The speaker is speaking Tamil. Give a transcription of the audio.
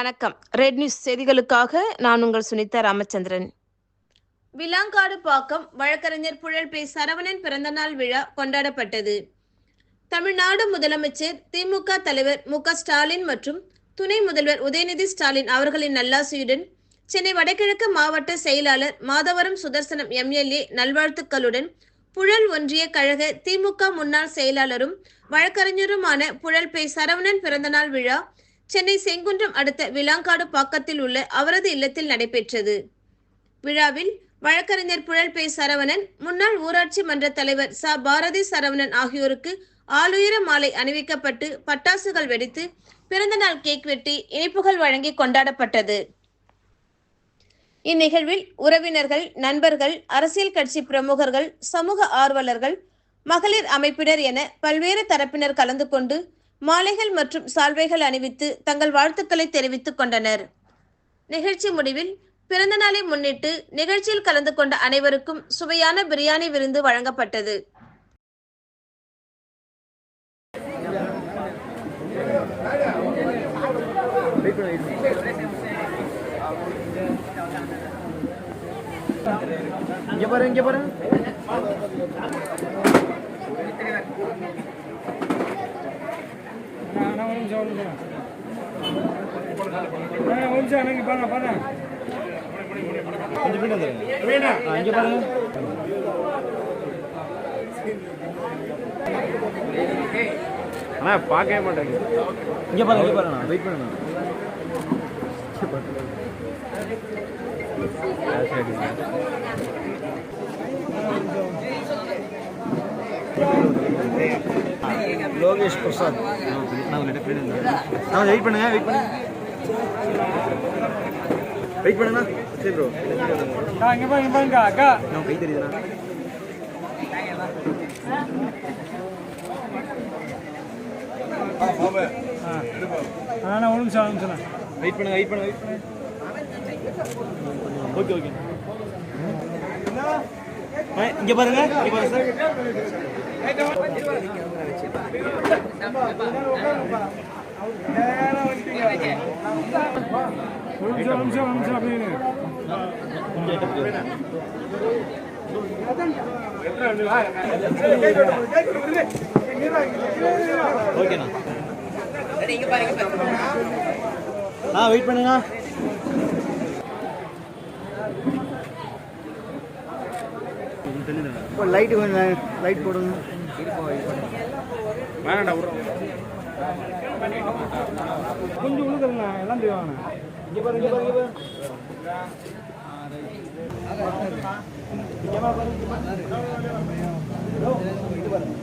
வணக்கம். ரெட் நியூஸ் செய்திகளுக்காக நான் உங்கள் சுனிதா ராமச்சந்திரன். விலாங்காடு பாக்கம் வழக்கறிஞர் புழல் பே சரவணன் பிறந்தநாள் விழா கொண்டாடப்பட்டது. தமிழ்நாடு முதலமைச்சர் திமுக தலைவர் மு ஸ்டாலின் மற்றும் துணை முதல்வர் உதயநிதி ஸ்டாலின் அவர்களின் நல்லாசியுடன் சென்னை வடகிழக்கு மாவட்ட செயலாளர் மாதவரம் சுதர்சனம் எம்எல்ஏ நல்வாழ்த்துக்களுடன் புழல் ஒன்றிய கழக திமுக முன்னாள் செயலாளரும் வழக்கறிஞருமான புழல் பே சரவணன் பிறந்தநாள் விழா சென்னை செங்குன்றம் அடுத்த விலாங்காடு பாக்கத்தில் உள்ள அவரது இல்லத்தில் நடைபெற்றது. விழாவில் வழக்கறிஞர் புழல் பே சரவணன் முன்னாள் ஊராட்சி மன்ற தலைவர் ச. பாரதி சரவணன் ஆகியோருக்கு ஆளுயர மாலை அணிவிக்கப்பட்டு பட்டாசுகள் வெடித்து பிறந்தநாள் கேக் வெட்டி இனிப்புகள் வழங்கி கொண்டாடப்பட்டது. இந்நிகழ்வில் உறவினர்கள் நண்பர்கள் அரசியல் கட்சி பிரமுகர்கள் சமூக ஆர்வலர்கள் மகளிர் அமைப்பினர் என பல்வேறு தரப்பினர் கலந்து கொண்டு மாலைகள் மற்றும் சால்வைகள் அணிவித்து தங்கள் வாழ்த்துக்களை தெரிவித்துக் கொண்டனர். நிகழ்ச்சி முடிவில் பிறந்த நாளை முன்னிட்டு நிகழ்ச்சியில் கலந்து கொண்ட அனைவருக்கும் சுவையான பிரியாணி விருந்து வழங்கப்பட்டது. இங்க பாரு இங்க பாரு அண்ணா ஒரு நிமிஷம் ஒரு நிமிஷம் அண்ணா ஒரு நிமிஷம் அண்ணா இங்க பாருங்க பாருங்க கொஞ்சம் பின்னாடி வந்துருங்க ஆ, இங்க பாருங்க. அண்ணா பார்க்கவே மாட்டேங்க இங்க பாருங்க இங்க பாருங்க. வெயிட் பண்ணுங்க. சரி. லோகேஷ் பிரசாத். நான் வெயிட் பண்ணுங்க வெயிட் பண்ணுங்க. வெயிட் பண்ணுங்க. சரி ப்ரோ இங்க பாருங்க இங்க பாருங்க அக்கா. நான் கை தெரியுதுண்ணா ஆ. ஒரு நிமிஷம் ஒரு நிமிஷம். வெயிட் பண்ணுங்க வெயிட் பண்ணுங்க வெயிட் பண்ணுங்க. ஓகே ஓகே இங்க பாருங்க இங்க பாருங்க சார் நிமிஷம் நிமிஷம் நிமிஷம் இருங்க. ஓகேண்ணா. ஆ வெயிட் பண்ணுங்க லைட் கொஞ்சம் லைட் போடுங்க. வேணாண்டா கொஞ்சம் உழுதுருங்க எல்லாம் செய்வாங்க. இங்க பாருங்க இங்க பாருங்க இங்க பாருங்க